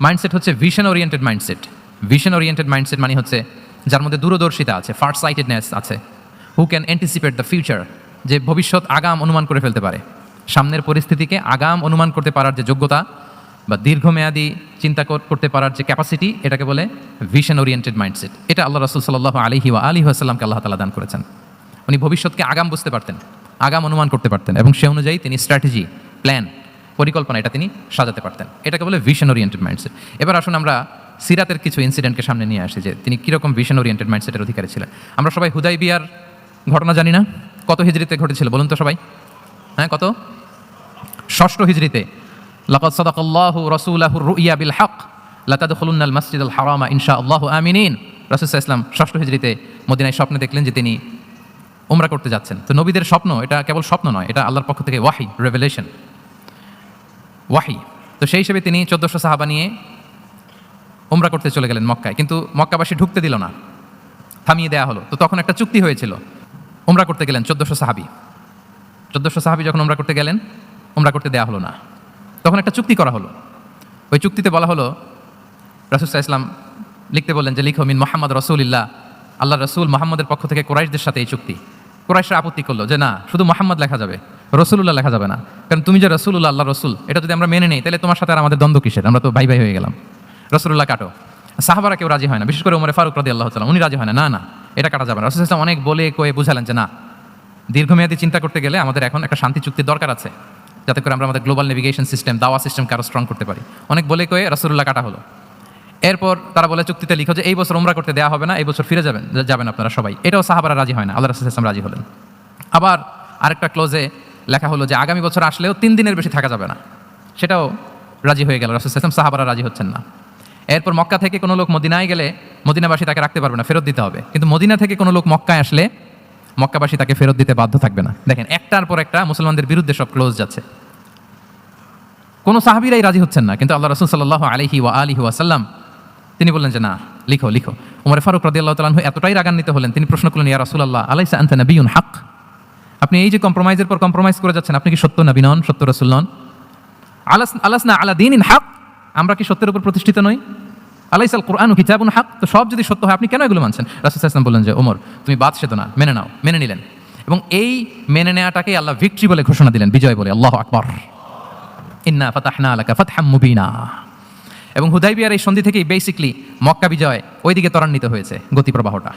Mindset হচ্ছে vision oriented mindset vision oriented mindset মানে হচ্ছে যার মধ্যে দূরদর্শিতা আছে ফার্স্ট সাইটেডনেস আছে। Who can anticipate the future যে ভবিষ্যৎ আগাম অনুমান করে ফেলতে পারে। সামনের পরিস্থিতিকে আগাম অনুমান করতে পারার যে যোগ্যতা বা দীর্ঘমেয়াদী চিন্তা কর- করতে পারার যে ক্যাপাসিটি এটাকে বলে ভিশন ওরিয়েন্টেড মাইন্ডসেট এটা আল্লাহ রসুল সাল্লাহ আলহি ওয়া আলী আসাল্লামকে আল্লাহ তালা দান করেছেন। উনি ভবিষ্যৎকে আগাম বুঝতে পারতেন, আগাম অনুমান করতে পারতেন এবং সে অনুযায়ী তিনি স্ট্র্যাটেজি প্ল্যান পরিকল্পনা এটা তিনি সাজাতে পারতেন। এটাকে বলে ভিশন ওরিয়েন্টেড মাইন্ডসেট এবার আসুন আমরা সিরাতের কিছু ইনসিডেন্টকে সামনে নিয়ে আসি যে তিনি কীরকম ভিশন ওরিয়েন্টেড মাইন্ডসেটের অধিকারী ছিলেন। আমরা সবাই হুদাই বিয়ার ঘটনা জানি না। কত হিজড়িতে ঘটেছিল বলুন তো সবাই? হ্যাঁ কত? ষষ্ঠ হিজড়িতে, লাকাদ সাদাকাল্লাহু রাসূলাহুর রুইয়া বিল হক লাতাদখুলুন্নাল মাসজিদাল হারামা ইনশাআল্লাহু আমিনিন। রাসূল ওয়াসাল্লাম ষষ্ঠ হিজড়িতে মদিনায় স্বপ্নে দেখলেন যে তিনি উমরা করতে যাচ্ছেন। তো নবীদের স্বপ্ন এটা কেবল স্বপ্ন নয়, এটা আল্লাহর পক্ষ থেকে ওয়াহি রেভেলেশন ওয়াহি। তো সেই হিসেবে তিনি চোদ্দোশো সাহাবা নিয়ে উমরা করতে চলে গেলেন মক্কায়। কিন্তু মক্কাবাসী ঢুকতে দিল না। থামিয়ে দেওয়া হলো। তো তখন একটা চুক্তি হয়েছিল। উমরা করতে গেলেন চোদ্দোশো সাহাবি। চোদ্দোশো সাহাবি যখন উমরা করতে গেলেন, উমরা করতে দেওয়া হলো না। তখন একটা চুক্তি করা হলো। ওই চুক্তিতে বলা হলো রাসুসাহ ইসলাম লিখতে বললেন যে, লিখো, মিন মোহাম্মদ রসুলিল্লাহ। আল্লাহ রসুল মোহাম্মদের পক্ষ থেকে কোরাইশদের সাথে এই চুক্তি। কোরাইশরা আপত্তি করল যে, না, শুধু মোহাম্মদ লেখা যাবে। রসুল্লাহ লেখা যাবে না। কারণ তুমি যে রসুল্লাহ আল্লাহ রসুল, এটা যদি আমরা মেনে নিই, তাহলে তোমার সাথে আর আমাদের দ্বন্দ্ব কিসের? আমরা তো ভাই ভাই হয়ে গেলাম। রসুল্লাহ কাটো। সাহাবারা কেউ রাজি হয় না, বিশেষ করে উমরে ফারুক রাদি আল্লাহ তালা উনি রাজি হয় না। না না, এটা কাটা যাবে না। রসুল ইসলাম অনেক বলে কয়ে বুঝালেন যে না, দীর্ঘমেয়াদী চিন্তা করতে গেলে আমাদের এখন একটা শান্তি চুক্তির দরকার আছে, যাতে করে আমরা আমাদের গ্লোবাল নেভিগেশন সিস্টেম দাওয়া সিস্টেমকে আরও স্ট্রং করতে পারি। অনেক বলে কয়ে রসুল্লাহ কাটা হলো। এরপর তারা বলে চুক্তিতে লিখো যে, এই বছর উমরা করতে দেওয়া হবে না, এই বছর ফিরে যাবেন যাবেন আপনারা সবাই। এটাও সাহাবারা রাজি হয় না, আল্লাহ রসুল ইসলাম রাজি হলেন। আবার আরেকটা ক্লোজে লেখা হলো যে আগামী বছর আসলেও তিন দিনের বেশি থাকা যাবে না। সেটাও রাজি হয়ে গেল। রসুল ইসলাম সাহাবারা রাজি হচ্ছেন না। এরপর মক্কা থেকে কোনো লোক মদিনায় গেলে মদিনাবাসী তাকে রাখতে পারবে না, ফেরত দিতে হবে। কিন্তু মদিনা থেকে কোনো লোক মক্কায় আসলে মক্কাবাসী তাকে ফেরত দিতে বাধ্য থাকবে না। দেখেন, একটার পর একটা মুসলমানদের বিরুদ্ধে সব ক্লোজ যাচ্ছে। কোনো সাহাবিরাই রাজি হচ্ছেন না, কিন্তু আল্লাহ রসুল সাল্লাহ আলহি ওয়া আলিহি ওয়াসাল্লাম, তিনি বললেন যে, না, লিখো লিখো। উমর ফারুক রাদি আল্লাহ তালু এতটাই রাগান্বিত হলেন, তিনি প্রশ্ন করলেন, ইয়া রাসুল্লাহ আলাইসা আনতা নবীন হাক আপনি এই যে কম্প্রোমাইজের পর কম্প্রোমাইজ করে যাচ্ছেন, আপনি কি সত্য নবী নন সত্য রসুল নন? আলাস আলাস না আলা দিন ইন হাক। আমরা কি সত্যের উপর প্রতিষ্ঠিত নই? আলাইসাল কোরআন কিতাবুন হাক। তো সব যদি সত্য হয়, আপনি কেন এগুলো মানছেন? রাসুল ইসলাম বললেন যে, ওমর, তুমি বাদ সেতো না, মেনে নাও, মেনে নিলেন। এবং এই মেনে নেওয়াটাকে আল্লাহ ভিক্টরি বলে ঘোষণা দিলেন, বিজয় বলে, আল্লাহ আকবর। ইন্না ফাতাহনা আলাকা ফাতহাম মুবিনা। এবং হুদাইবিয়ার এই সন্ধি থেকেই বেসিকলি মক্কা বিজয় ওইদিকে ত্বরান্বিত হয়েছে গতি প্রবাহটা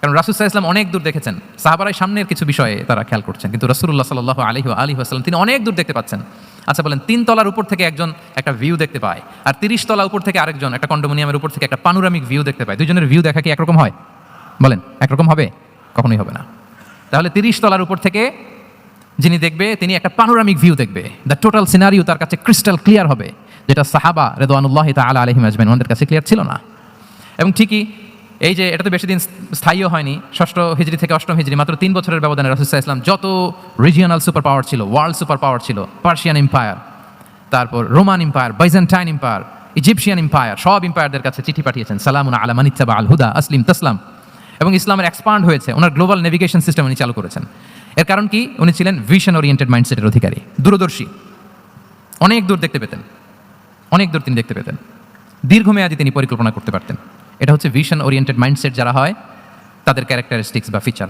কারণ রাসুসাহ ইসলাম অনেক দূর দেখেছেন। সাহাবারাই সামনের কিছু বিষয়ে তারা খেয়াল করছেন। কিন্তু রসুল্লাহ সাল্লাহ আলী আলী আসসালাম তিনি অনেক দূর দেখতে পাচ্ছেন। আচ্ছা বলেন, তিন তলার উপর থেকে একজন একটা ভিউ দেখতে পায় আর তিরিশ তলা উপর থেকে আরেকজন একটা কন্ডোমিনিয়ামের উপর থেকে একটা পানুরামিক ভিউ দেখতে পায়। দুজনের ভিউ দেখা কি একরকম হয়? বলেন, একরকম হবে? কখনোই হবে না। তাহলে তিরিশ তলার উপর থেকে যিনি দেখবে, তিনি একটা পানোরামিক ভিউ দেখবে। দ্য টোটাল সিনারিও তার কাছে ক্রিস্টাল ক্লিয়ার হবে, যেটা সাহাবা রেদওয়ানুল্লাহ তালা আলহিম আজমেন ওনাদের কাছে ক্লিয়ার ছিল না। এবং ঠিকই এই যে এটা তো বেশি দিন স্থায়ীও হয়নি, ষষ্ঠ হিজড়ি থেকে অষ্টম হিজড়ি মাত্র তিন বছরের ব্যবধানে রসুল্লাহ ইসলাম যত রিজিয়নাল সুপার পাওয়ার ছিল ওয়ার্ল্ড সুপার পাওয়ার ছিল পার্সিয়ান এম্পায়ার তারপর Roman empire Byzantine empire Egyptian empire সব এম্পায়ারদের কাছে চিঠি পাঠিয়েছেন, সালামুন আলামানিত্তাবা আল হুদা, আসলিম তসলাম। এবং ইসলামের এক্সপান্ড হয়েছে, ওনার গ্লোবাল নেভিগেশন সিস্টেম উনি চালু করেছেন। এর কারণ কি? উনি ছিলেন ভিশন ওরিয়েন্টেড মাইন্ডসেটের অধিকারী, দূরদর্শী। অনেক দূর দেখতে পেতেন, অনেক দূর তিনি দেখতে পেতেন। দীর্ঘমেয়াদী তিনি পরিকল্পনা করতে পারতেন। এটা হচ্ছে ভিশন ওরিয়েন্টেড মাইন্ডসেট যারা হয় তাদের ক্যারেক্টারিস্টিক্স বা ফিচার